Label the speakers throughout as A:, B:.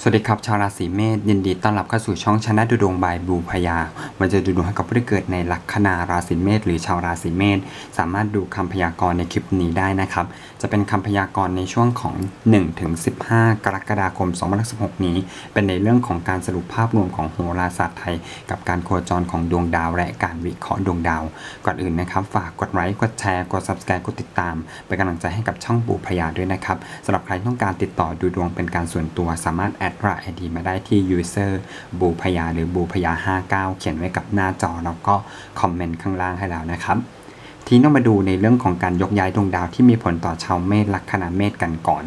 A: สวัสดีครับชาวราศีเมษยินดีต้อนรับเข้าสู่ช่องชนะดูดวงบายบูพยามันจะดูดวงให้กับผู้ที่เกิดในลัคนาราศีเมษหรือชาวราศีเมษสามารถดูคำพยากรณ์ในคลิปนี้ได้นะครับ จะเป็นคำพยากรณ์ในช่วงของ1ถึง15 กรกฎาคม2016นี้ เป็นในเรื่องของการสรุปภาพรวมของโหราศาสตร์ไทย กับการโคจรของดวงดาวและการวิเคราะห์ดวงดาว ก่อนอื่นนะครับ ฝากกดไลค์กดแชร์กด subscribe กดติดตามเป็นกำลังใจให้กับช่องบูพยาด้วยนะครับสำหรับใครต้องการติดต่อดูดวงเป็นการส่วนตัวสามารถแดไลน์ ID มาได้ที่ user บูพยาหรือบูพยา59 เขียนไว้กับหน้าจอแล้วก็คอมเมนต์ข้างล่างให้แล้วนะครับทีนี้มาดูในเรื่องของการยกย้ายดวงดาวที่มีผลต่อชาวเมษลัคนาเมษกันก่อน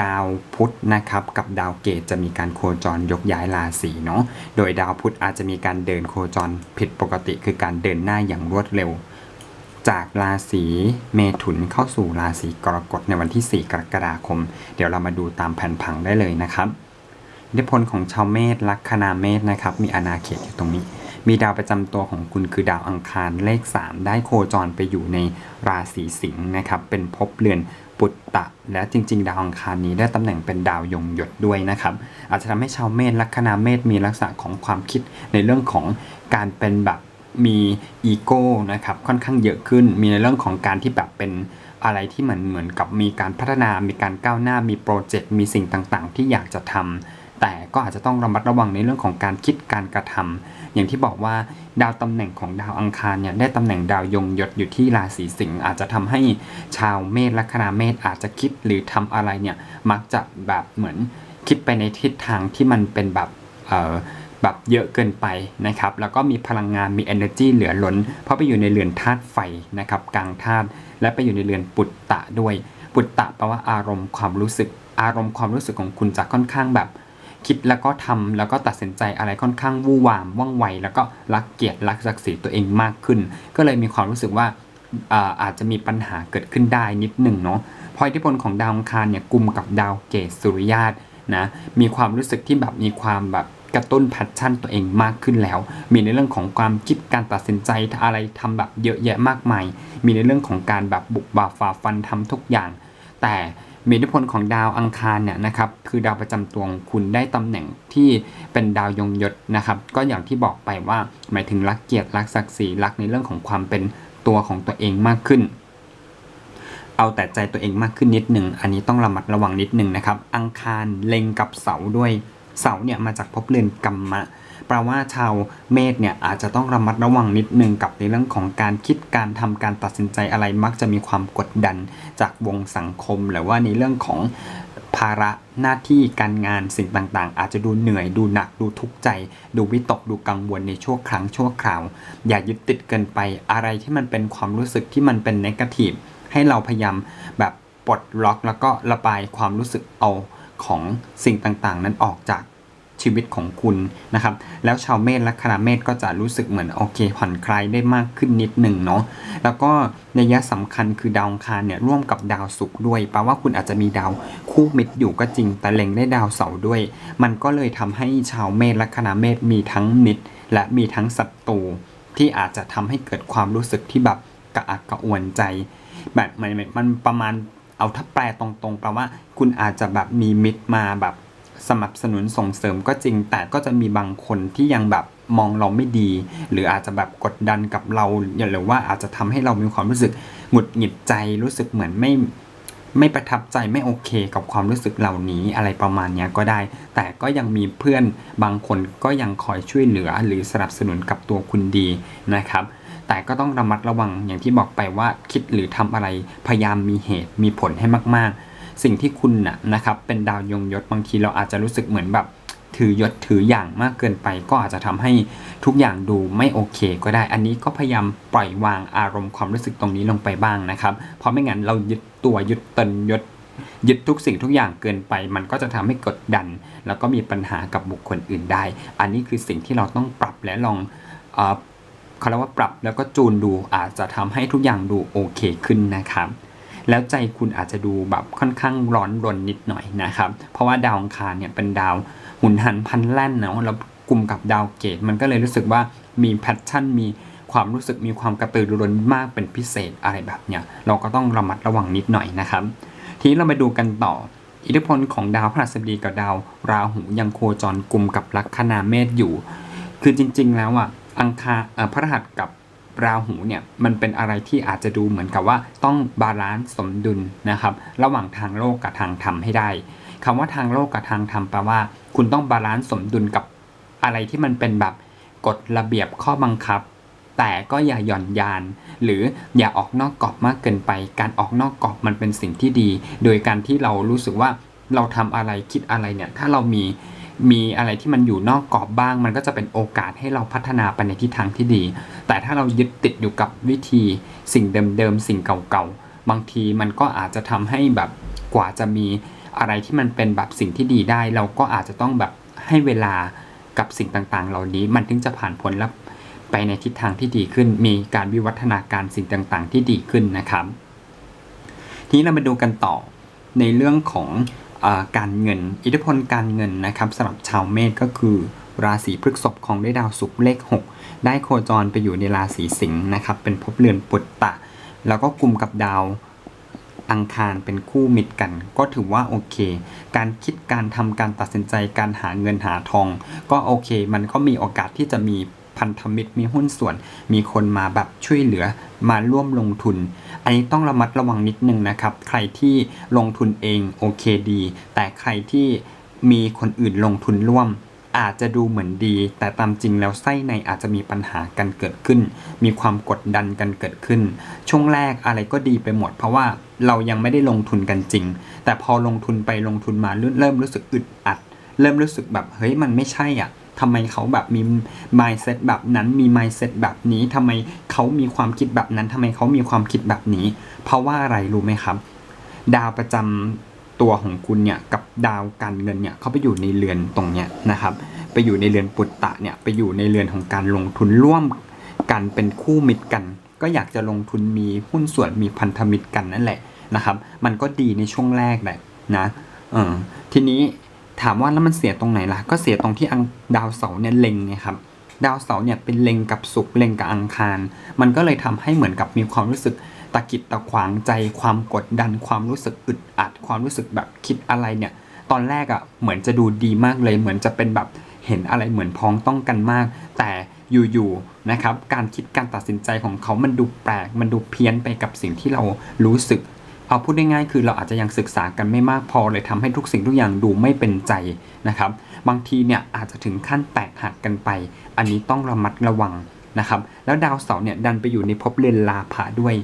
A: ดาวพุธนะครับกับดาวเกตจะมีการโคจรยกย้ายราศีเนาะโดยดาวพุธอาจจะมีการเดินโคจรผิดปกติ คือการเดินหน้าอย่างรวดเร็ว จากราศีเมถุนเข้าสู่ราศีกรกฎในวันที่ 4 กรกฎาคม เดี๋ยวเรามาดูตามแผนผังได้เลยนะครับ อิทธิพลของชาวเมษลัคนาเมษนะครับ มีอาณาเขตอยู่ตรงนี้ มีดาวประจำตัวของคุณคือดาวอังคารเลข 3 ได้โคจรไปอยู่ในราศีสิงห์นะครับ เป็นภพเรือนปุตตะ และจริง ๆ ดาวอังคารนี้ได้ตำแหน่งเป็นดาวยงหยดด้วยนะครับ อาจจะทำให้ชาวเมษลัคนาเมษมีลักษณะของความคิดในเรื่องของการเป็นแบบมีอีโก้นะครับค่อนข้างเยอะขึ้น มีในเรื่องของการที่แบบเป็นอะไรที่เหมือนเหมือนกับมีการพัฒนา มีการก้าวหน้า มีโปรเจกต์ มีสิ่งต่างๆ ที่อยากจะทำ แต่ก็อาจจะต้องระมัดระวังในเรื่องของการคิดการกระทำอย่างที่บอกว่าดาวตำแหน่งของดาวอังคารเนี่ยได้ตำแหน่งดาวยงยศอยู่ที่ราศีสิงห์อาจจะทำให้ชาวเมษลัคนาเมษอาจจะคิดหรือทำอะไรเนี่ยมักจะแบบเหมือนคิดไปในทิศทางที่มันเป็นแบบเอ่อแบบเยอะเกินไปนะครับ แล้วก็มีพลังงานมี energy เหลือล้น เพราะไปอยู่ในเรือนธาตุไฟนะครับกลางธาตุและไปอยู่ในเรือนปุตตะด้วย ปุตตะแปลว่าอารมณ์ความรู้สึก อารมณ์ความรู้สึกของคุณจะค่อนข้างแบบ คิดแล้วก็ทำแล้วก็ตัดสินใจอะไรค่อนข้างวู่วามว่องไว แล้วก็รักเกียรติรักศักดิ์ศรีตัวเองมากขึ้น ก็เลยมีความรู้สึกว่าอาอาจจะมีปัญหาเกิดขึ้นได้นิดหนึ่งเนาะเพราะอิทธิพลของดาวอังคารเนี่ยกลุ่มกับดาวเกตสุริยาตนะมีความรู้สึกที่แบบมีความแบบกระตุ้นแพชชั่นตัวเองมากขึ้นแล้ว มีในเรื่องของความคิดการตัดสินใจอะไรทำแบบเยอะแยะมากมาย มีในเรื่องของการแบบบุกบ่าฝ่าฟันทำทุกอย่าง แต่ มีอิทธิพลของดาวอังคารเนี่ยนะครับคือดาวประจำตัวของคุณได้ตำแหน่งที่เป็นดาวยงยศนะครับ ก็อย่างที่บอกไปว่าหมายถึงรักเกียรติรักศักดิ์ศรีรักในเรื่องของความเป็นตัวของตัวเองมากขึ้น เอาแต่ใจตัวเองมากขึ้นนิดหนึ่งอันนี้ต้องระมัดระวังนิดหนึ่งนะครับ อังคารเล็งกับเสาด้วยเสาเนี่ยมาจากภพเรือนกัมมะ แปลว่าชาวเมษเนี่ยอาจจะต้องระมัดระวังนิดนึงกับในเรื่องของการคิดการทำการตัดสินใจอะไรมักจะมีความกดดันจากวงสังคม หรือว่าในเรื่องของภาระหน้าที่การงานสิ่งต่างๆ อาจจะดูเหนื่อยดูหนักดูทุกข์ใจ ดูวิตกดูกังวลในช่วงครั้งชั่วคราว อย่ายึดติดเกินไปอะไรที่มันเป็นความรู้สึกที่มันเป็นนกาทีฟให้เราพยายามแบบปลดล็อกแล้วก็ระบายความรู้สึกเอาของสิ่งต่างๆ นั้นออกจาก ชีวิตของคุณนะครับ แล้วชาวเมษและคณะเมษก็จะรู้สึกเหมือนโอเคผ่อนคลายได้มากขึ้นนิดหนึ่งเนาะแล้วก็ในยะสำคัญคือดาวคารเนี่ยร่วมกับดาวศุกร์ด้วยแปลว่าคุณอาจจะมีดาวคู่มิตรอยู่ก็จริง แต่เล็งได้ดาวเสาร์ด้วย มันก็เลยทำให้ชาวเมษและคณะเมษมีทั้งมิตร และมีทั้งศัตรูที่อาจจะทำให้เกิดความรู้สึกที่แบบกระอักกระอ่วนใจ แบบมันมันประมาณเอาถ้าแปลตรงๆแปลว่าคุณอาจจะแบบมีมิตรมาแบบ สนับสนุนส่งเสริมก็จริง แต่ก็จะมีบางคนที่ยังแบบมองเราไม่ดี หรืออาจจะแบบกดดันกับเราหรือว่าอาจจะทำให้เรามีความรู้สึกหงุดหงิดใจรู้สึกเหมือนไม่ไม่ประทับใจไม่โอเคกับความรู้สึกเหล่านี้อะไรประมาณนี้ก็ได้ แต่ก็ยังมีเพื่อนบางคนก็ยังคอยช่วยเหลือหรือสนับสนุนกับตัวคุณดีนะครับ แต่ก็ต้องระมัดระวังอย่างที่บอกไปว่าคิดหรือทำอะไรพยายามมีเหตุมีผลให้มากๆ สิ่งที่คุณน่ะนะครับเป็นดาวยงยศบางทีเราอาจจะรู้สึกเหมือนแบบถือยศถืออย่างมากเกินไป ก็อาจจะทำให้ทุกอย่างดูไม่โอเค ก็ได้ อันนี้ก็พยายามปล่อยวางอารมณ์ความรู้สึกตรงนี้ลงไปบ้างนะครับ เพราะไม่งั้นเรายึดตัวยึดตนยศยึดทุกสิ่งทุกอย่างเกินไป มันก็จะทำให้กดดัน แล้วก็มีปัญหากับบุคคลอื่นได้ อันนี้คือสิ่งที่เราต้องปรับและลองเขาเรียกว่าปรับแล้วก็จูนดูอาจจะทำให้ทุกอย่างดูโอเคขึ้นนะครับ แล้วใจคุณอาจจะดูแบบค่อนข้างร้อนรนนิดหน่อยนะครับ เพราะว่าดาวองคารเนี่ยเป็นดาวหุนหันพันแล่นเนาะแล้วกลุ่มกับดาวเกตมันก็เลยรู้สึกว่ามีแพชชั่นมีความรู้สึกมีความกระตือรือร้นมากเป็นพิเศษอะไรแบบเนี้ยเราก็ต้องระมัดระวังนิดหน่อยนะครับ ทีนี้เรามาดูกันต่อ อิทธิพลของดาวพฤหัสบดีกับดาว ราหูยังโคจรกลุ่มกับลัคนาเมษอยู่ คือจริง ๆ แล้วอะอังคารเอ่อพฤหัสกับ ราหูเนี่ยมันเป็นอะไรที่อาจจะดูเหมือนกับว่าต้องบาลานซ์สมดุลนะครับ ระหว่างทางโลกกับทางธรรมให้ได้คำว่าทางโลกกับทางธรรมแปลว่า คุณต้องบาลานซ์สมดุลกับอะไรที่มันเป็นแบบกฎระเบียบข้อบังคับ แต่ก็อย่าหย่อนยาน หรืออย่าออกนอกกรอบมากเกินไป การออกนอกกรอบมันเป็นสิ่งที่ดี โดยการที่เรารู้สึกว่าเราทำอะไรคิดอะไรเนี่ยถ้าเรามี มีอะไรที่มันอยู่นอกกรอบบ้าง มันก็จะเป็นโอกาสให้เราพัฒนาไปในทิศทางที่ดี แต่ถ้าเรายึดติดอยู่กับวิธีสิ่งเดิมๆ สิ่งเก่าๆ บางทีมันก็อาจจะทำให้แบบกว่าจะมีอะไรที่มันเป็นแบบสิ่งที่ดีได้ เราก็อาจจะต้องแบบให้เวลากับสิ่งต่างๆ เหล่านี้ มันถึงจะผ่านพ้นและไปในทิศทางที่ดีขึ้น มีการวิวัฒนาการสิ่งต่างๆ ที่ดีขึ้นนะครับ ทีนี้เรามาดูกันต่อในเรื่องของ การเงิน อิทธิพลการเงินนะครับสำหรับชาวเมษก็คือ ราศีพฤษภของได้ดาวศุกร์เลข 6 ได้โคจรไปอยู่ในราศีสิงห์นะครับ เป็นภพเรือนปุตตะ แล้วก็กลุ่มกับดาวอังคารเป็นคู่มิตรกัน ก็ถือว่าโอเค การคิดการทำการตัดสินใจการหาเงินหาทอง ก็โอเค มันก็มีโอกาสที่จะมี พันธมิตรมีหุ้นส่วน มีคนมาแบบช่วยเหลือมาร่วมลงทุน อันนี้ต้องระมัดระวังนิดนึงนะครับ ใครที่ลงทุนเองโอเคดี แต่ใครที่มีคนอื่นลงทุนร่วม อาจจะดูเหมือนดี แต่ตามจริงแล้วไส้ในอาจจะมีปัญหากันเกิดขึ้น มีความกดดันกันเกิดขึ้น ช่วงแรกอะไรก็ดีไปหมด เพราะว่าเรายังไม่ได้ลงทุนกันจริง แต่พอลงทุนไปลงทุนมาเริ่มรู้สึกอึดอัด เริ่มรู้สึกแบบเฮ้ยมันไม่ใช่อะ ทำไมเขาแบบมี mindset แบบนั้นมี mindset แบบนี้ทำไมเขามีความคิดแบบนั้นทำไมเขามีความคิดแบบนี้ เพราะว่าอะไรรู้ไหมครับ ดาวประจำตัวของคุณเนี่ยกับดาวการเงินเนี่ยเขาไปอยู่ในเรือนตรงเนี้ยนะครับ ไปอยู่ในเรือนปุตตะเนี่ยไปอยู่ในเรือนของการลงทุนร่วมกันเป็นคู่มิตรกัน ก็อยากจะลงทุนมีหุ้นส่วนมีพันธมิตรกันนั่นแหละนะครับ มันก็ดีในช่วงแรกแหละนะเออทีนี้ ถามว่าแล้วมันเสียตรงไหนล่ะ ก็เสียตรงที่อังดาวเสาร์เนี่ยเล็งไงครับ ดาวเสาร์เนี่ยเป็นเล็งกับศุกร์เล็งกับอังคาร มันก็เลยทำให้เหมือนกับมีความรู้สึกตะกิดตะขวางใจ ความกดดัน ความรู้สึกอึดอัด ความรู้สึกแบบคิดอะไรเนี่ย ตอนแรกอะ่ะเหมือนจะดูดีมากเลย เหมือนจะเป็นแบบเห็นอะไรเหมือนพ้องต้องกันมาก แต่อยู่ๆนะครับ การคิดการตัดสินใจของเขามันดูแปลก มันดูเพี้ยนไปกับสิ่งที่เรารู้สึก เอาพูดง่ายๆคือเราอาจจะยังศึกษากันไม่มากพอเลยทำให้ทุกสิ่งทุกอย่างดูไม่เป็นใจนะครับ บางทีเนี่ยอาจจะถึงขั้นแตกหักกันไป อันนี้ต้องระมัดระวังนะครับ แล้วดาวเสาร์เนี่ยดันไปอยู่ในภพเรือนลาภะด้วย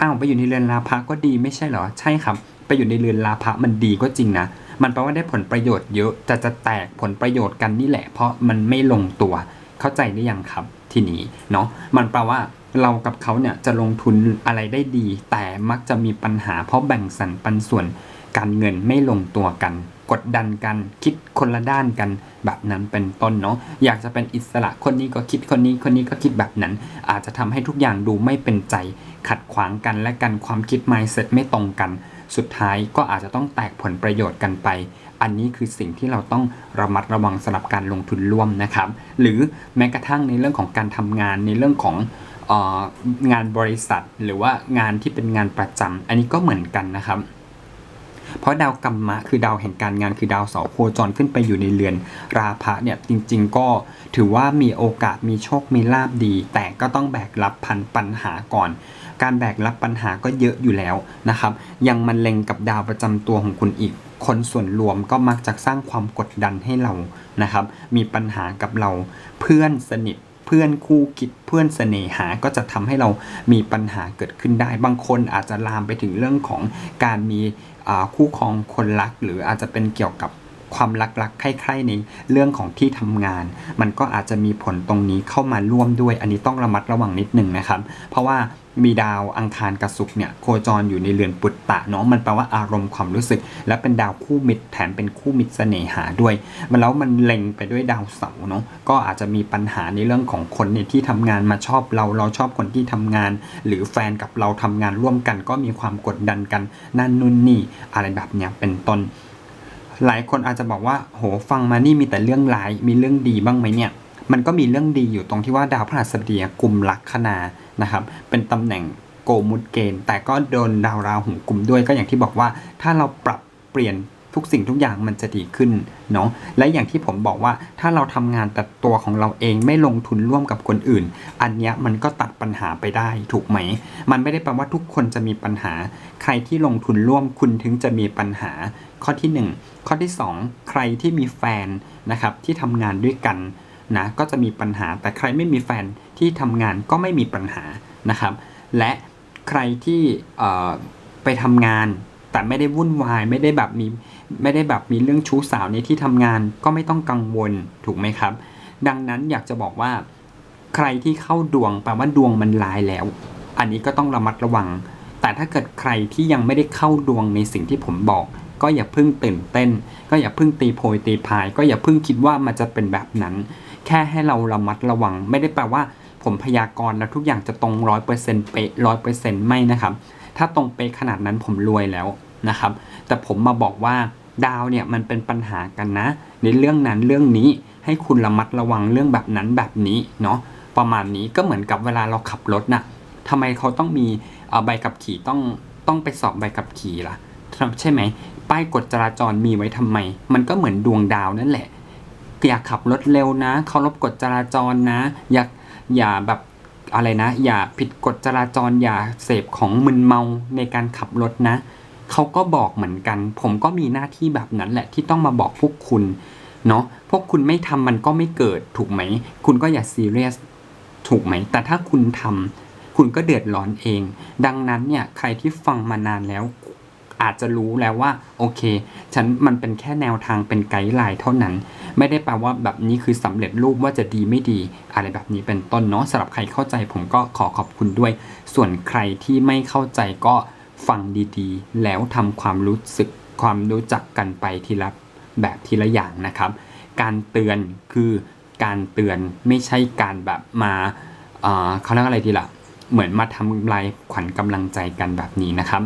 A: อ้าวไปอยู่ในเรือนลาภะก็ดีไม่ใช่เหรอใช่ครับ ไปอยู่ในเรือนลาภะมันดีก็จริงนะมันแปลว่าได้ผลประโยชน์เยอะแต่จะแตกผลประโยชน์กันนี่แหละ เพราะมันไม่ลงตัว เข้าใจได้ยังครับทีนี้เนาะมันแปลว่าเรากับเขาเนี่ยจะลงทุนอะไรได้ดี แต่มักจะมีปัญหาเพราะแบ่งสรรปันส่วนการเงินไม่ลงตัวกัน กดดันกันคิดคนละด้านกันแบบนั้นเป็นต้นเนาะอยากจะเป็นอิสระคนนี้ก็คิดคนนี้คนนี้ก็คิดแบบนั้น อาจจะทำให้ทุกอย่างดูไม่เป็นใจ ขัดขวางกันและกันความคิด mindset ไม่ตรงกัน สุดท้ายก็อาจจะต้องแตกผลประโยชน์กันไป อันนี้คือสิ่งที่เราต้องระมัดระวังสำหรับการลงทุนร่วมนะครับ หรือแม้กระทั่งในเรื่องของการทำงานในเรื่องของอองานบริษัท หรือว่างานที่เป็นงานประจำอันนี้ก็เหมือนกันนะครับ เพราะดาวกรรมะคือดาวแห่งการงานคือดาวเสาโคจรขึ้นไปอยู่ในเรือนราพะเนี่ยจริง ๆ ก็ถือว่ามีโอกาสมีโชคมีลาบดี แต่ก็ต้องแบกรับพันปัญหาก่อนการแบกรับปัญหาก็เยอะอยู่แล้วนะครับ ยังมันเล็งกับดาวประจำตัวของคุณอีก คนส่วนรวมก็มักจะสร้างความกดดันให้เรานะครับ มีปัญหากับเราเพื่อนสนิทเพื่อนคู่คิดเพื่อนเสน่หาก็จะทำให้เรามีปัญหาเกิดขึ้นได้ บางคนอาจจะลามไปถึงเรื่องของการมีคู่ครองคนรัก หรืออาจจะเป็นเกี่ยวกับ ความรักๆใคร่ๆในเรื่องของที่ทำงาน มันก็อาจจะมีผลตรงนี้เข้ามาร่วมด้วย อันนี้ต้องระมัดระวังนิดหนึ่งนะครับ เพราะว่ามีดาวอังคารกับศุกร์เนี่ยโคจรอยู่ในเรือนปุตตะเนาะมันแปลว่าอารมณ์ความรู้สึก และเป็นดาวคู่มิตรแถมเป็นคู่มิตรเสน่หาด้วย มันแล้วมันเล็งไปด้วยดาวเสาร์เนาะก็อาจจะมีปัญหาในเรื่องของคนในที่ทำงานมาชอบเราเราชอบคนที่ทำงาน หรือแฟนกับเราทำงานร่วมกัน ก็มีความกดดันกันนั่นนู่นนี่อะไรแบบเนี้ยเป็นต้น หลายคนอาจจะบอกว่าโหฟังมานี่มีแต่เรื่องร้ายมีเรื่องดีบ้างไหมเนี่ย มันก็มีเรื่องดีอยู่ตรงที่ว่าดาวพฤหัสบดีกลุ่มลัคนานะครับ เป็นตำแหน่งโกมุตเกณฑ์แต่ก็โดนดาวราหูกลุ่มด้วยก็อย่างที่บอกว่าถ้าเราปรับเปลี่ยน ทุกสิ่งทุกอย่างมันจะดีขึ้นเนาะและอย่างที่ผมบอกว่าถ้าเราทำงานแต่ตัวของเราเองไม่ลงทุนร่วมกับคนอื่น อันเนี้ยมันก็ตัดปัญหาไปได้ถูกไหม มันไม่ได้แปลว่าทุกคนจะมีปัญหา ใครที่ลงทุนร่วมคุณถึงจะมีปัญหา ข้อที่หนึ่งข้อที่สองใครที่มีแฟนนะครับที่ทำงานด้วยกันนะก็จะมีปัญหา แต่ใครไม่มีแฟนที่ทำงานก็ไม่มีปัญหานะครับ และใครที่ไปทำงานแต่ไม่ได้วุ่นวายไม่ได้แบบมี ไม่ได้แบบมีเรื่องชู้สาวในที่ทำงานก็ไม่ต้องกังวลถูกไหมครับ ดังนั้นอยากจะบอกว่า ใครที่เข้าดวงแปลว่าดวงมันลายแล้ว อันนี้ก็ต้องระมัดระวัง แต่ถ้าเกิดใครที่ยังไม่ได้เข้าดวงในสิ่งที่ผมบอก ก็อย่าเพิ่งตื่นเต้น ก็อย่าเพิ่งตีโพยตีพาย ก็อย่าเพิ่งคิดว่ามันจะเป็นแบบนั้น แค่ให้เราระมัดระวัง ไม่ได้แปลว่า ผมพยากรณ์แล้วทุกอย่างจะตรงร้อยเปอร์เซ็นต์เป๊ะร้อยเปอร์เซ็นต์ไม่นะครับถ้าตรงเป๊ะขนาดนั้นผมรวยแล้วนะครับ แต่ผมมาบอกว่า ดาวเนี่ยมันเป็นปัญหากันนะ ในเรื่องนั้นเรื่องนี้ให้คุณระมัดระวังเรื่องแบบนั้นแบบนี้เนาะประมาณนี้ก็เหมือนกับเวลาเราขับรถน่ะทำไมเขาต้องมีใบขับขี่ต้องต้องไปสอบใบขับขี่ล่ะใช่ไหมป้ายกฎจราจรมีไว้ทำไม มันก็เหมือนดวงดาวนั่นแหละอย่าขับรถเร็วนะเคารพกฎจราจรนะ อย่าอย่าแบบอะไรนะ อย่าผิดกฎจราจรอย่าเสพของมึนเมาในการขับรถนะ เขาก็บอกเหมือนกัน ผมก็มีหน้าที่แบบนั้นแหละที่ต้องมาบอกพวกคุณเนาะพวกคุณไม่ทำมันก็ไม่เกิดถูกไหม คุณก็อย่าซีเรียสถูกไหม แต่ถ้าคุณทำคุณก็เดือดร้อนเอง ดังนั้นเนี่ยใครที่ฟังมานานแล้วอาจจะรู้แล้วว่า โอเค ฉันมันเป็นแค่แนวทางเป็นไกด์ไลน์เท่านั้น ไม่ได้แปลว่าแบบนี้คือสำเร็จรูปว่าจะดีไม่ดี อะไรแบบนี้เป็นต้นเนาะสำหรับใครเข้าใจผมก็ขอขอบคุณด้วย ส่วนใครที่ไม่เข้าใจก็ ฟังดีๆ แล้วทำความรู้สึกความรู้จักกันไปทีละแบบทีละอย่างนะครับ การเตือนคือการเตือนไม่ใช่การแบบมาเขาเรียกอะไรทีละเหมือนมาทำลายขวัญกำลังใจกันแบบนี้นะครับ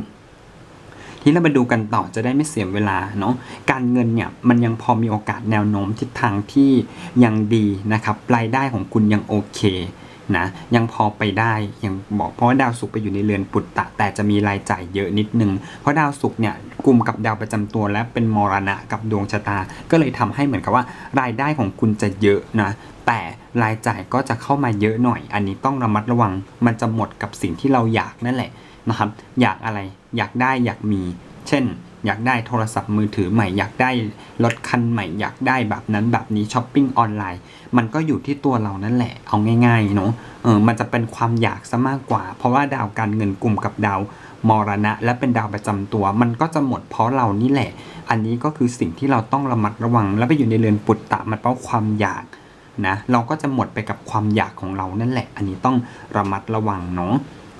A: ทีนี้เรามาดูกันต่อจะได้ไม่เสียเวลาเนาะการเงินเนี่ยมันยังพอมีโอกาสแนวโน้มทิศทางที่ยังดีนะครับรายได้ของคุณยังโอเค นะ ยังพอไปได้ยังบอกเพราะว่าดาวศุกร์ไปอยู่ในเรือนปุตตะ แต่จะมีรายจ่ายเยอะนิดนึง เพราะดาวศุกร์เนี่ยกลุ่มกับดาวประจำตัวและเป็นมรณะกับดวงชะตา ก็เลยทำให้เหมือนกับว่ารายได้ของคุณจะเยอะนะแต่รายจ่ายก็จะเข้ามาเยอะหน่อย อันนี้ต้องระมัดระวัง มันจะหมดกับสิ่งที่เราอยากนั่นแหละนะครับ อยากอะไร อยากได้อยากมี เช่น อยากได้โทรศัพท์มือถือใหม่อยากได้รถคันใหม่อยากได้แบบนั้นแบบนี้ช้อปปิ้งออนไลน์ มันก็อยู่ที่ตัวเรานั่นแหละเอาง่ายๆเนาะเออมันจะเป็นความอยากซะมากกว่า เพราะว่าดาวการเงินกลุ่มกับดาวมรณะ และเป็นดาวประจำตัว มันก็จะหมดเพราะเรานี่แหละ อันนี้ก็คือสิ่งที่เราต้องระมัดระวัง แล้วไปอยู่ในเรือนปุตตะมันเพราะความอยากนะเราก็จะหมดไปกับความอยากของเรานั่นแหละ อันนี้ต้องระมัดระวังเนาะ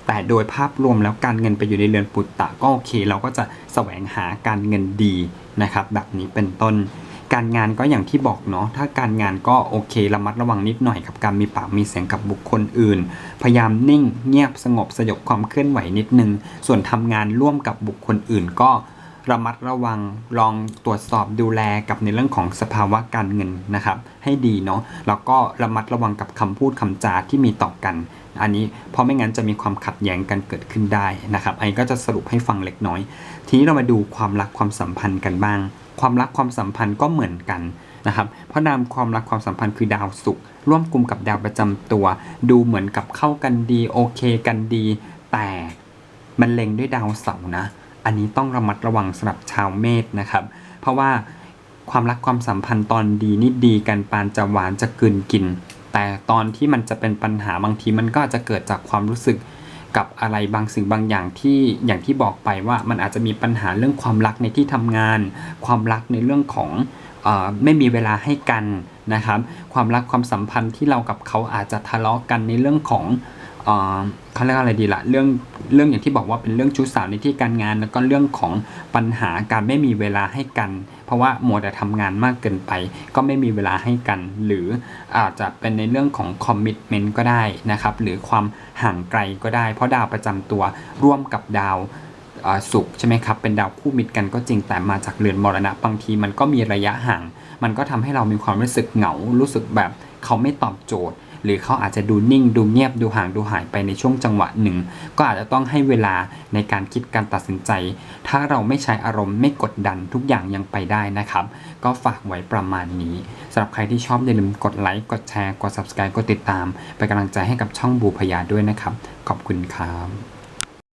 A: แต่โดยภาพรวมแล้วการเงินไปอยู่ในเรือนปุตตะก็โอเค เราก็จะแสวงหาการเงินดีนะครับ แบบนี้เป็นต้น การงานก็อย่างที่บอกเนาะถ้าการงานก็โอเคระมัดระวังนิดหน่อยกับการมีปากมีเสียงกับบุคคลอื่น พยายามนิ่งเงียบสงบสยบความเคลื่อนไหวนิดนึง ส่วนทำงานร่วมกับบุคคลอื่นก็ระมัดระวังลองตรวจสอบดูแลกับในเรื่องของสภาวะการเงินนะครับ ให้ดีเนาะแล้วก็ระมัดระวังกับคำพูดคำจาที่มีต่อกัน อันนี้เพราะไม่งั้นจะมีความขัดแย้งกันเกิดขึ้นได้นะครับอันนี้ก็จะสรุปให้ฟังเล็กน้อย ทีนี้เรามาดูความรักความสัมพันธ์กันบ้าง ความรักความสัมพันธ์ก็เหมือนกันนะครับเพราะดาวความรักความสัมพันธ์คือดาวศุกร์ร่วมกลุ่มกับดาวประจำตัว ดูเหมือนกับเข้ากันดีโอเคกันดี แต่มันเล็งด้วยดาวเสาร์นะ อันนี้ต้องระมัดระวังสำหรับชาวเมษนะครับ เพราะว่าความรักความสัมพันธ์ตอนดีนี่ดีกันปานจะหวานจะกลืนกิน แต่ตอนที่มันจะเป็นปัญหาบางทีมันก็จะเกิดจากความรู้สึกกับอะไรบางสิ่งบางอย่างที่อย่างที่บอกไปว่ามันอาจจะมีปัญหาเรื่องความรักในที่ทำงาน ความรักในเรื่องของออไม่มีเวลาให้กันนะครับ ความรักความสัมพันธ์ที่เรากับเขาอาจจะทะเลาะกันในเรื่องของเขาเรียกอะไรดีละเรื่องเรื่องอย่างที่บอกว่าเป็นเรื่องชู้สาวในที่การงาน แล้วก็เรื่องของปัญหาการไม่มีเวลาให้กัน เพราะว่ามัวแต่ทำงานมากเกินไป ก็ไม่มีเวลาให้กัน หรืออาจจะเป็นในเรื่องของคอมมิชเมนต์ก็ได้นะครับ หรือความห่างไกลก็ได้ เพราะดาวประจำตัวร่วมกับดาวอ่าศุกร์ใช่ไหมครับ เป็นดาวคู่มิตรกันก็จริงแต่มาจากเรือนมรณะบางทีมันก็มีระยะห่าง มันก็ทำให้เรามีความรู้สึกเหงา รู้สึกแบบเขาไม่ตอบโจทย์ หรือเขาอาจจะดูนิ่งดูเงียบดูห่างดูหายไปในช่วงจังหวะหนึ่ง ก็อาจจะต้องให้เวลาในการคิดการตัดสินใจ ถ้าเราไม่ใช้อารมณ์ไม่กดดันทุกอย่างยังไปได้นะครับ ก็ฝากไว้ประมาณนี้สำหรับใครที่ชอบอย่าลืมกดไลค์กดแชร์กด subscribe กดติดตาม ไปกำลังใจให้กับช่องบูพยาด้วยนะครับ ขอบคุณครับ